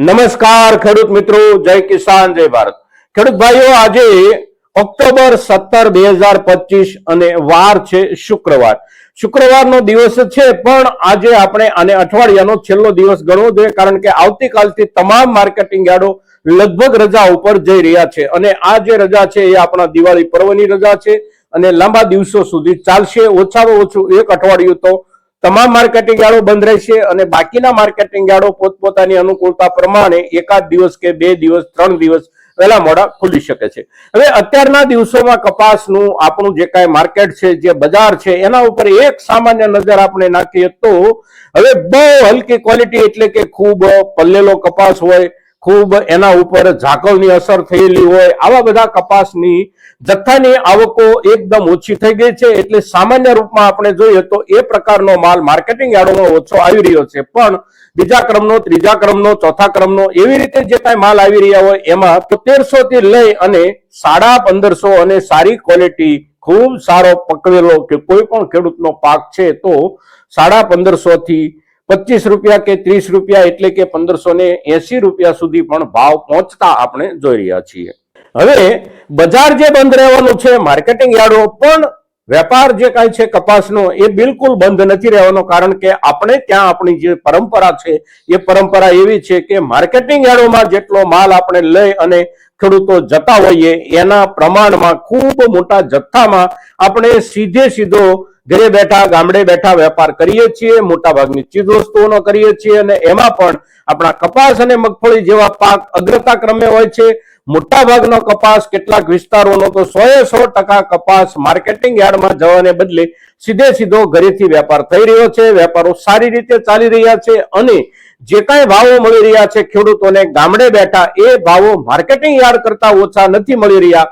નમસ્કાર ખેડૂત મિત્રો, જય કિસાન, જય ભારત. ખેડૂત ભાઈઓ, આજે ઓક્ટોબર સત્તર, બે હજાર પચીસ અને વાર છે શુક્રવાર. શુક્રવારનો દિવસ છે, પણ આજે આપણે આને અઠવાડિયાનો છેલ્લો દિવસ ગણવો જોઈએ, કારણ કે આવતીકાલથી તમામ માર્કેટિંગ યાર્ડો લગભગ રજા ઉપર જઈ રહ્યા છે. અને આ જે રજા છે, એ આપણા દિવાળી પર્વની રજા છે. અને લાંબા દિવસો સુધી ચાલશે, ઓછામાં ઓછું એક અઠવાડિયું તો તમામ માર્કેટિંગ યાર્ડો બંધ રહેશે અને બાકીના માર્કેટિંગ યાર્ડો પોતપોતાની અનુકૂળતા પ્રમાણે એકાદ દિવસ કે બે દિવસ, ત્રણ દિવસ વહેલા મોડા ખુલી શકે છે. હવે અત્યારના દિવસોમાં કપાસનું આપણું જે કાંઈ માર્કેટ છે, જે બજાર છે, એના ઉપર એક સામાન્ય નજર આપણે નાખીએ તો હવે બહુ હલકી ક્વોલિટી એટલે કે ખૂબ પલ્લેલો કપાસ હોય ખૂબ એના ઉપર ઝાકળની અસર થયેલી હોય, આવા બધા કપાસની જથ્થાની આવકો એકદમ ઓછી થઈ ગઈ છે. એટલે સામાન્ય રૂપમાં આપણે જોઈએ તો એ પ્રકારનો માલ માર્કેટિંગ યાર્ડોમાં ઓછો આવી રહ્યો છે. પણ બીજા ક્રમનો, ત્રીજા ક્રમનો, ચોથા ક્રમનો એવી રીતે જે કાંઈ માલ આવી રહ્યા હોય, એમાં તેરસો થી લઈ અને સાડા પંદરસો અને સારી ક્વોલિટી, ખૂબ સારો પકવેલો કે કોઈ પણ ખેડૂતનો પાક છે તો સાડા પંદરસો થી પચીસ રૂપિયા કે ત્રીસ રૂપિયા એટલે કે પંદરસો ને એસી રૂપિયા સુધી પણ ભાવ પહોંચતા આપણે જોઈ રહ્યા છીએ. હવે, બજાર જે બંધ રહેવાનું છે, માર્કેટિંગ યાર્ડો પણ વેપાર જે કાંઈ છે કપાસનો, એ બિલકુલ બંધ નથી રહેવાનો કારણ કે આપણે ત્યાં આપણી જે પરંપરા છે, એ પરંપરા એવી છે કે માર્કેટિંગ યાર્ડોમાં જેટલો માલ આપણે લઈ અને ખેડૂતો જતા હોઈએ, એના પ્રમાણમાં ખૂબ મોટા જથ્થામાં આપણે સીધે સીધો ઘરે બેઠા, ગામડે બેઠા વેપાર કરીએ છીએ મોટા ભાગની ચીજ વસ્તુઓનો કરીએ છીએ અને એમાં પણ આપણા કપાસ અને મગફળી જેવા પાક અગ્રતા ક્રમે હોય છે. મોટા ભાગનો કપાસ કેટલાક વિસ્તારોનો તો સો એ સો ટકા કપાસ માર્કેટિંગ યાર્ડમાં જવાને બદલે સીધે સીધો ઘરેથી વેપાર થઈ રહ્યો છે. વેપારો સારી રીતે ચાલી રહ્યા છે અને જે કાંઈ ભાવો મળી રહ્યા છે ખેડૂતોને ગામડે બેઠા એ ભાવો માર્કેટિંગ યાર્ડ કરતા ઓછા નથી મળી રહ્યા.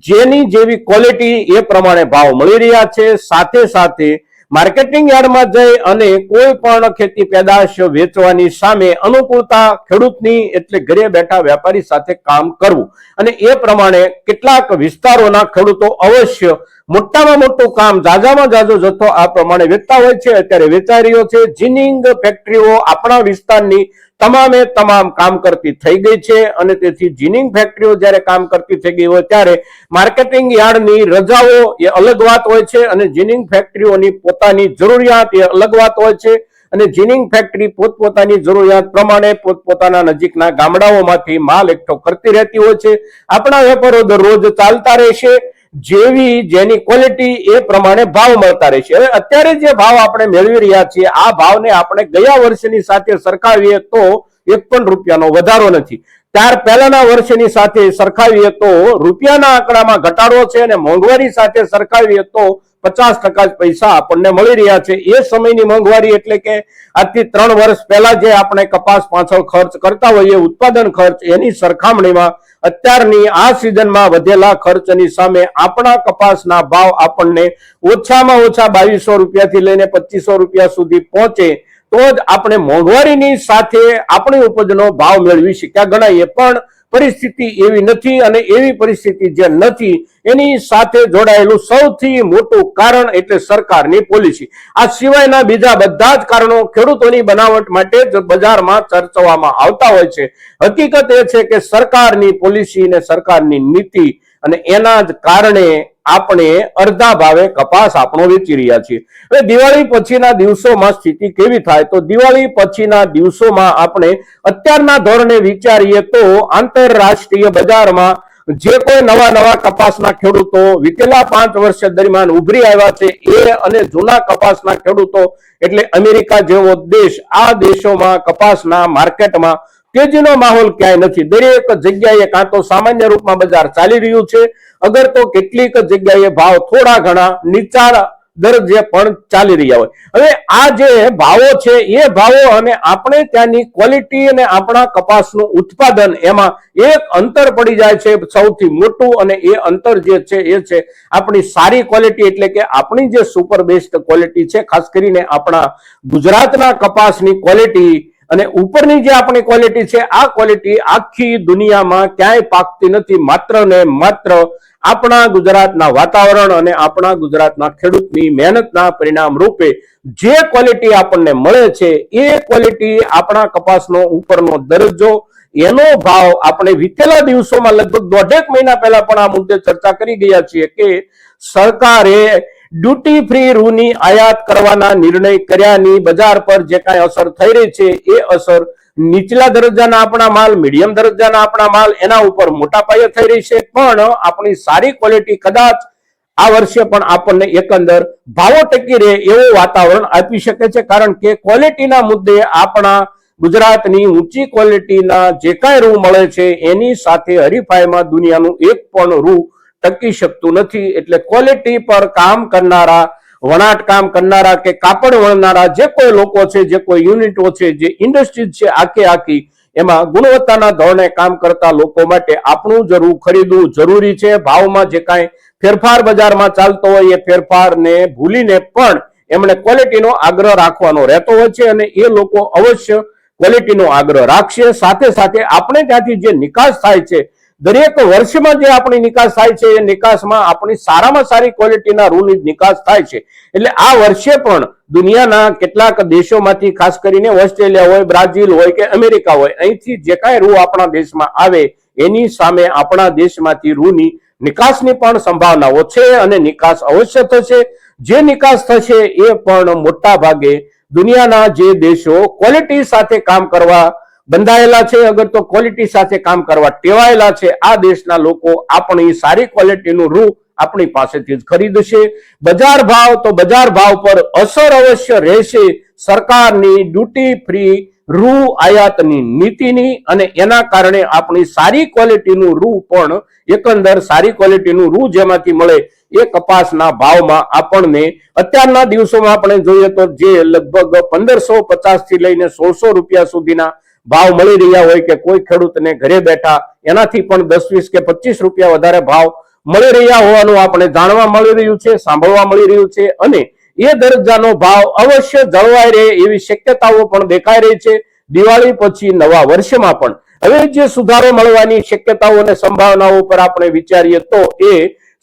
જેની જેવી ક્વોલિટી એ પ્રમાણે ભાવ મળી રહ્યા છે. સાથે સાથે માર્કેટિંગ યાર્ડમાં જઈ અને કોઈ પણ ખેતી પેદાશ વેચવાની સામે અનુકૂળતા ખેડૂતની એટલે ઘરે બેઠા વેપારી સાથે કામ કરવું. અને એ પ્રમાણે કેટલાક વિસ્તારોના ખેડૂતો અવશ્ય મોટામાં મોટું કામ, જાજામાં જાજો જથ્થો આ પ્રમાણે વેચતા હોય છે. અત્યારે વેચાઈ રહ્યો છે જીનિંગ ફેક્ટરીઓ આપણા વિસ્તારની તમામે તમામ કામ કરતી થઈ ગઈ છે અને તેથી જીનિંગ ફેક્ટરીઓ જ્યારે કામ કરતી થઈ ગઈ હોય ત્યારે માર્કેટિંગ યાર્ડની રજાઓ એ અલગ વાત હોય છે અને જીનિંગ ફેક્ટરીઓની પોતાની જરૂરિયાત એ અલગ વાત હોય છે અને જીનિંગ ફેક્ટરી પોતપોતાની જરૂરિયાત પ્રમાણે પોતપોતાના નજીકના ગામડાઓમાંથી માલ એકઠો કરતી રહેતી હોય છે. આપણા વેપારો દરરોજ ચાલતા રહેશે જેવી જેની ક્વોલિટી એ પ્રમાણે ભાવ મળતા રહેશે હવે અત્યારે જે ભાવ આપણે મેળવી રહ્યા છીએ, આ ભાવને આપણે ગયા વર્ષની સાથે સરખાવીએ તો એક પણ રૂપિયાનો વધારો નથી. ત્યાર પહેલાના વર્ષની સાથે સરખાવીએ તો રૂપિયાના આંકડામાં ઘટાડો છે અને મોંઘવારી સાથે સરખાવીએ તો પચાસ ટકા પૈસા આપણને મળી રહ્યા છે. એ સમયની મોંઘવારી એટલે કે આજથી ત્રણ વર્ષ પહેલા જે આપણે કપાસ પાછળ ખર્ચ કરતા હોઈએ, ઉત્પાદન ખર્ચ, એની સરખામણીમાં અત્યારની આ સિઝનમાં વધેલા ખર્ચની સામે આપણા કપાસના ભાવ આપણને ઓછામાં ઓછા બાવીસો રૂપિયાથી લઈને પચીસો રૂપિયા સુધી પહોંચે, તો જ આપણે મોંઘવારીની સાથે આપણી ઉપજનો ભાવ મેળવી શક્યા ગણાઈએ. પણ પરિસ્થિતિ એવી નથી અને એવી પરિસ્થિતિ જે નથી, એની સાથે જોડાયેલું સૌથી મોટું કારણ એટલે સરકારની પોલિસી આ સિવાયના બીજા બધા જ કારણો ખેડૂતોની બનાવટ માટે જ બજારમાં ચર્ચવામાં આવતા હોય છે. હકીકત એ છે કે સરકારની પોલિસી અને સરકારની નીતિ અને એના જ કારણે આપણે અડધા ભાવે કપાસ આપણો વેચી રહ્યા છીએ. હવે દિવાળી પછીના દિવસોમાં સ્થિતિ કેવી થાય? તો દિવાળી પછીના દિવસોમાં આપણે અત્યારના ધોરણે વિચારીએ તો આંતરરાષ્ટ્રીય બજારમાં જે કોઈ નવા નવા કપાસના ખેડૂતો વીતેલા પાંચ વર્ષ દરમિયાન ઉભરી આવ્યા છે, એ અને જૂના કપાસના ખેડૂતો, એટલે અમેરિકા જેવો દેશ, આ દેશોમાં કપાસના માર્કેટમાં તેજીનો માહોલ ક્યાંય નથી. દરેક જગ્યાએ કાં તો સામાન્ય રૂપમાં બજાર ચાલી રહ્યું છે. અગર તો કેટલીક જગ્યાએ ભાવ થોડા ઘણા નીચા દરજે પણ ચાલી રહ્યા હોય. હવે આ જે ભાવો છે, એ ભાવો અને આપણે ત્યાંની ક્વોલિટી અને આપણા કપાસનું ઉત્પાદન એમાં એક અંતર પડી જાય છે, સૌથી મોટું અને એ અંતર જે છે, એ છે આપણી સારી ક્વોલિટી એટલે કે આપણી જે સુપર બેસ્ટ ક્વોલિટી છે, ખાસ કરીને આપણા ગુજરાતના કપાસની ક્વોલિટી અને ઉપરની જે આપણી ક્વોલિટી છે, આ ક્વોલિટી આખી દુનિયામાં ક્યાંય પાકતી નથી, માત્ર ને માત્ર આપણા ગુજરાતના વાતાવરણ અને આપણા ગુજરાતના ખેડૂતની મહેનતના પરિણામ રૂપે જે ક્વોલિટી આપણને મળે છે, એ ક્વોલિટી આપણા કપાસનો ઉપરનો દરજ્જો, એનો ભાવ આપણે વીતેલા દિવસોમાં લગભગ દોઢેક મહિના પહેલા પણ આ મુદ્દે ચર્ચા કરી ગયા છીએ કે સરકારે ડ્યુટી ફ્રી રૂની આયાત કરવાના નિર્ણય કર્યાની બજાર પર જે કાંઈ અસર થઈ રહી છે, એ અસર નીચલા દરજ્જાના આપણા માલ, મીડિયમ દરજ્જાના આપણા માલ, એના ઉપર મોટા પાયે થઈ રહી છે. પણ આપણી સારી ક્વોલિટી કદાચ આ વર્ષે પણ આપણને એકંદર ભાવો ટકી રહે એવું વાતાવરણ આપી શકે છે. કારણ કે ક્વોલિટીના મુદ્દે આપણા ગુજરાતની ઊંચી ક્વોલિટીના જે કાંઈ રૂ મળે છે, એની સાથે હરીફાઈમાં દુનિયાનું એક પણ રૂ ટકી શકતું નથી. એટલે ક્વોલિટી પર કામ કરનારા, વણાટ કામ કરનારા કે કાપડ વણનારા જે કોઈ લોકો છે, જે કોઈ યુનિટો છે, જે ઇન્ડસ્ટ્રીઝ છે, આખે આખી, એમાં ગુણવત્તાના ધોરણે કામ કરતા લોકો માટે આપણું જરૂર ખરીદવું જરૂરી છે. ભાવમાં જે કાંઈ ફેરફાર બજારમાં ચાલતો હોય એ ફેરફારને ભૂલીને પણ એમણે ક્વોલિટીનો આગ્રહ રાખવાનો રહેતો હોય છે અને એ લોકો અવશ્ય ક્વોલિટીનો આગ્રહ રાખશે. સાથે સાથે આપણે ત્યાંથી જે નિકાસ થાય છે દરેક વર્ષમાં જે આપણી નિકાસ થાય છે, એ નિકાસમાં આપણી સારામાં સારી ક્વોલિટીના રૂની નિકાસ થાય છે. એટલે આ વર્ષે પણ દુનિયાના કેટલાક દેશોમાંથી, ખાસ કરીને ઓસ્ટ્રેલિયા હોય, બ્રાઝિલ હોય કે અમેરિકા હોય, અહીંથી જે કાંઈ રૂ આપણા દેશમાં આવે, એની સામે આપણા દેશમાંથી રૂની નિકાસની પણ સંભાવનાઓ છે અને નિકાસ અવશ્ય થશે. જે નિકાસ થશે, એ પણ મોટા ભાગે દુનિયાના જે દેશો ક્વોલિટી સાથે કામ કરવા બંધાયેલા છે, અગર તો ક્વોલિટી સાથે કામ કરવા ટેવાયેલા છે, આ દેશના લોકો આપણી સારી ક્વોલિટીનું રૂ આપણી પાસેથી જ ખરીદશે. બજાર ભાવ તો બજાર ભાવ પર અસર અવશ્ય રહેશે. સરકારની ડ્યુટી ફ્રી રૂ આયાતની નીતિની અને એના કારણે આપણી સારી ક્વોલિટીનું રૂ પણ એકંદર સારી ક્વોલિટીનું રૂ જેમાંથી મળે એ કપાસના ભાવમાં આપણને અત્યારના દિવસોમાં આપણે જોઈએ તો જે લગભગ પંદરસો પચાસથી લઈને સોળસો રૂપિયા સુધીના ભાવ મળી રહ્યા હોય કે કોઈ ખેડૂતને ઘરે બેઠા એનાથી પણ દસ, વીસ કે પચીસ રૂપિયા વધારે ભાવ મળી રહ્યા હોવાનું આપણે જાણવા મળી રહ્યું છે, સાંભળવા મળી રહ્યું છે અને એ દરજ્જાનો ભાવ અવશ્ય જળવાઈ રહે એવી શક્યતાઓ પણ દેખાઈ રહી છે. દિવાળી પછી નવા વર્ષમાં પણ હવે જે સુધારો મળવાની શક્યતાઓ અને સંભાવનાઓ પર આપણે વિચારીએ તો એ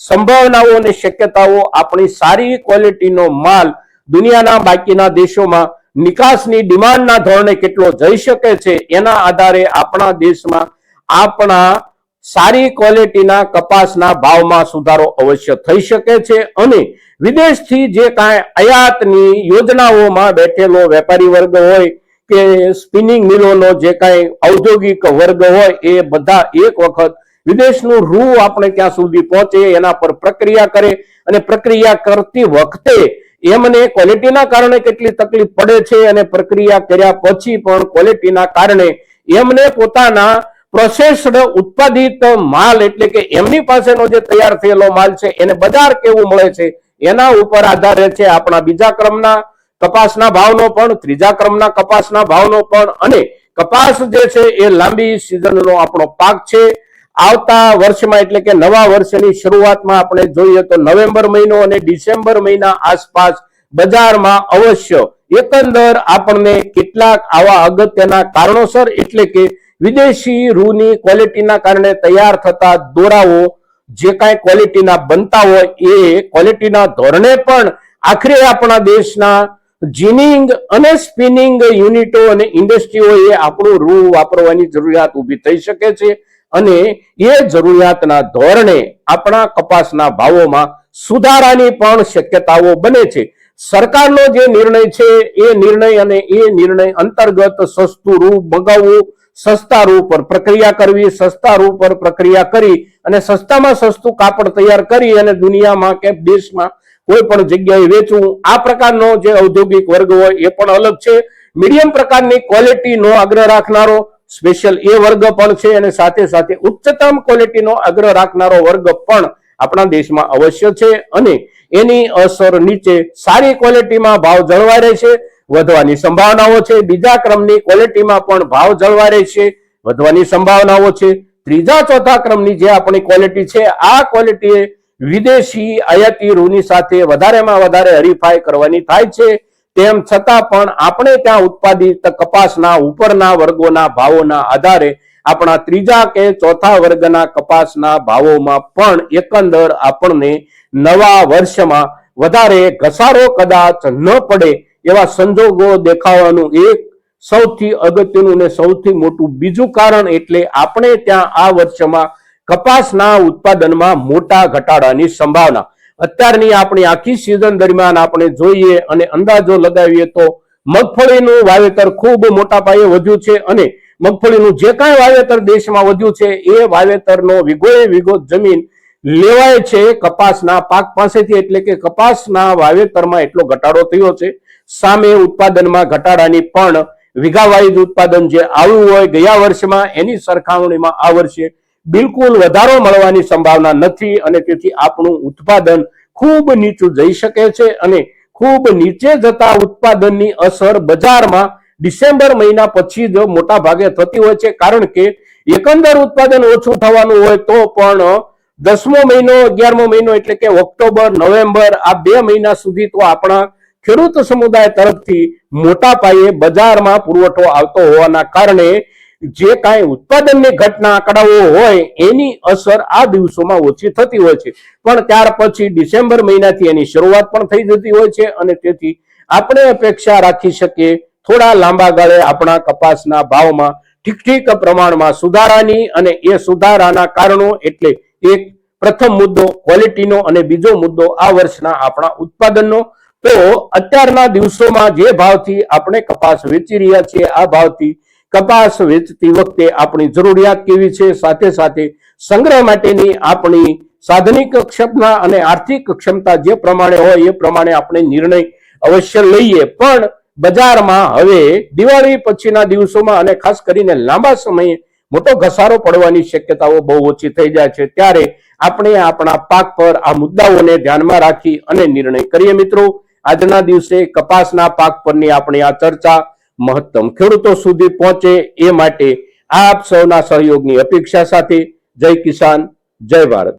સંભાવનાઓ અને શક્યતાઓ આપણી સારી ક્વોલિટીનો માલ દુનિયાના બાકીના દેશોમાં નિકાસની ડિમાન્ડના ધોરણે કેટલો જઈ શકે છે એના આધારે આપણા દેશમાં આપણા સારી ક્વોલિટીના કપાસના ભાવમાં સુધારો અવશ્ય થઈ શકે છે અને વિદેશથી જે કાંઈ આયાતની યોજનાઓમાં બેઠેલો વેપારી વર્ગ હોય કે સ્પિનિંગ મિલોનો જે કાંઈ ઔદ્યોગિક વર્ગ હોય એ બધા એક વખત વિદેશનું રૂ આપણે ક્યાં સુધી પહોંચે, એના પર પ્રક્રિયા કરે અને પ્રક્રિયા કરતી વખતે એમને ક્વોલિટીના કારણે કેટલી તકલીફ પડે છે અને પ્રક્રિયા કર્યા પછી પણ ક્વોલિટીના કારણે એમને પોતાના પ્રોસેસ્ડ ઉત્પાદિત માલ એટલે કે એમની પાસેનો જે તૈયાર થયેલો માલ છે એને બજાર કેવું મળે છે એના ઉપર આધારે છે આપણા બીજા ક્રમના કપાસના ભાવનો પણ, ત્રીજા ક્રમના કપાસના ભાવનો પણ અને કપાસ જે છે એ લાંબી સિઝનનો આપણો પાક છે. આવતા વર્ષમાં એટલે કે નવા વર્ષની શરૂઆતમાં આપણે જોઈએ તો નવેમ્બર મહિનો અને ડિસેમ્બર મહિના આસપાસ બજારમાં અવશ્ય એકંદર આપણને કેટલાક આવા અગત્યના કારણોસર એટલે કે વિદેશી રૂની ક્વોલિટીના કારણે તૈયાર થતા દોરાઓ જે કાંઈ ક્વોલિટીના બનતા હોય એ ક્વોલિટીના ધોરણે પણ આખરે આપણા દેશના જીનિંગ અને સ્પિનિંગ યુનિટો અને ઇન્ડસ્ટ્રીઓએ આપણું રૂ વાપરવાની જરૂરિયાત ઊભી થઈ શકે છે. અને એ જરૂરિયાતના ધોરણે આપણા કપાસના ભાવોમાં સુધારાની પણ શક્યતાઓ બને છે. સરકારનો જે નિર્ણય છે, એ નિર્ણય અને એ નિર્ણય અંતર્ગત સસ્તું રૂ મગાવવું, સસ્તા રૂ પર પ્રક્રિયા કરવી, સસ્તા રૂ પર પ્રક્રિયા કરી અને સસ્તામાં સસ્તું કાપડ તૈયાર કરી અને દુનિયામાં કે દેશમાં કોઈ પણ જગ્યાએ વેચવું, આ પ્રકારનો જે ઔદ્યોગિક વર્ગ હોય એ પણ અલગ છે. મીડિયમ પ્રકારની ક્વોલિટીનો આગ્રહ રાખનારો સ્પેશિયલ એ વર્ગ પણ છે અને સાથે સાથે ઉચ્ચતમ ક્વોલિટીનો આગ્રહ રાખનારો વર્ગ પણ આપણા દેશમાં અવશ્ય છે અને એની અસર નીચે સારી ક્વોલિટીમાં ભાવ જળવાઈ રહેશે, વધવાની સંભાવનાઓ છે. બીજા ક્રમની ક્વોલિટીમાં પણ ભાવ જળવાઈ રહેશે, વધવાની સંભાવનાઓ છે. ત્રીજા, ચોથા ક્રમની જે આપણી ક્વોલિટી છે, આ ક્વોલિટી વિદેશી આયાતી રૂની સાથે વધારેમાં વધારે હરીફાઈ કરવાની થાય છે. તેમ છતાં પણ આપણે ત્યાં ઉત્પાદિત કપાસના ઉપરના વર્ગોના ભાવોના આધારે આપણા ત્રીજા કે ચોથા વર્ગના કપાસના ભાવોમાં પણ એકંદર આપણને નવા વર્ષમાં વધારે ઘસારો કદાચ ન પડે એવા સંજોગો દેખાવાનું એક સૌથી અગત્યનું ને સૌથી મોટું બીજું કારણ એટલે આપણે ત્યાં આ વર્ષમાં કપાસના ઉત્પાદનમાં મોટા ઘટાડાની સંભાવના. અત્યારની આપણી આખી સિઝન દરમિયાન આપણે જોઈએ અને અંદાજો લગાવીએ તો મગફળીનું વાવેતર ખૂબ મોટા પાયે વધ્યું છે અને મગફળીનું જે કાંઈ વાવેતર દેશમાં વધ્યું છે એ વાવેતરનો વિગોએ વિગો જમીન લેવાય છે. કપાસના પાક પાસેથી એટલે કે કપાસના વાવેતરમાં એટલો ઘટાડો થયો છે. સામે ઉત્પાદનમાં ઘટાડાની પણ વીઘાવાઇઝ ઉત્પાદન જે આવ્યું હોય ગયા વર્ષમાં એની સરખામણીમાં આ વર્ષે બિલકુલ વધારો મળવાની સંભાવના નથી અને તેથી આપણું ઉત્પાદન ખૂબ નીચું જઈ શકે છે અને ખૂબ નીચે જતા ઉત્પાદનની અસર બજારમાં ડિસેમ્બર મહિના પછી જ મોટા ભાગે થતી હોય છે. કારણ કે એકંદર ઉત્પાદન ઓછું થવાનું હોય તો પણ દસમો મહિનો, અગિયારમો મહિનો એટલે કે ઓક્ટોબર, નવેમ્બર આ બે મહિના સુધી તો આપણા ખેડૂત સમુદાય તરફથી મોટા પાયે બજારમાં પુરવઠો આવતો હોવાના કારણે જે કાંઈ ઉત્પાદનની ઘટના, આંકડાઓ હોય, એની અસર આ દિવસોમાં ઓછી થતી હોય છે. પણ ત્યાર પછી ડિસેમ્બર મહિનાથી એની શરૂઆત પણ થઈ જતી હોય છે અને તેથી આપણે અપેક્ષા રાખી શકીએ, થોડા લાંબા ગાળે આપણા કપાસના ભાવમાં ઠીક ઠીક પ્રમાણમાં સુધારાની અને એ સુધારાના કારણો એટલે એક પ્રથમ મુદ્દો ક્વોલિટીનો અને બીજો મુદ્દો આ વર્ષના આપણા ઉત્પાદનનો. તો અત્યારના દિવસોમાં જે ભાવથી આપણે કપાસ વેચી રહ્યા છીએ, આ ભાવથી કપાસ વેચતી વખતે આપણી જરૂરિયાત કેવી છે? સાથે સાથે સંગ્રહ માટેની આપણી સાધનિક ક્ષમતા અને આર્થિક ક્ષમતા જે પ્રમાણે હોય એ પ્રમાણે આપણે નિર્ણય અવશ્ય લઈએ. પણ બજારમાં હવે દિવાળી પછીના દિવસોમાં અને ખાસ કરીને લાંબા સમયે મોટો ઘસારો પડવાની શક્યતાઓ બહુ ઓછી થઈ જાય છે. ત્યારે આપણે આપણા પાક પર આ મુદ્દાઓને ધ્યાનમાં રાખી અને નિર્ણય કરીએ મિત્રો. આજના દિવસે કપાસના પાક પરની આપણી આ ચર્ચા મહત્તમ. ખેડૂતો સુધી પહોંચે એ માટે આપ સૌના સહયોગની અપેક્ષા સાથે જય કિસાન, જય ભારત.